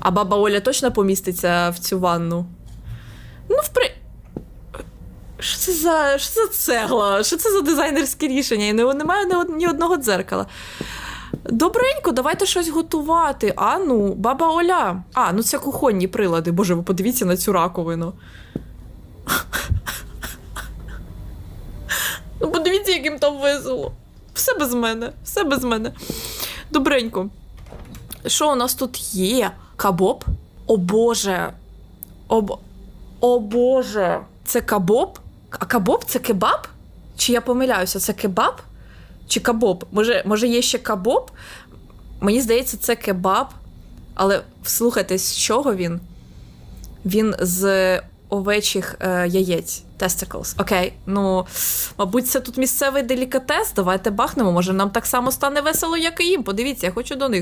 А баба Оля точно поміститься в цю ванну? Ну, в при. Що це за що це цегла? Що це за дизайнерське рішення? І немає ні одного дзеркала. Добренько, давайте щось готувати. А ну, баба Оля. А, ну це кухонні прилади. Боже, ви подивіться на цю раковину. Ну, подивіться, яким там весело. Все без мене, все без мене. Добренько. Що у нас тут є? Кабоб? О Боже. О, О Боже. Це кабоб? А кабоб це кебаб? Чи я помиляюся, це кебаб? Чи кабоб? Може, може є ще кабоб? Мені здається, це кебаб. Але слухайте, з чого він? Він з овечих е, яєць. Testicles. Окей. Ну, мабуть, це тут місцевий делікатес. Давайте бахнемо. Може, нам так само стане весело, як і їм. Подивіться, я хочу до них.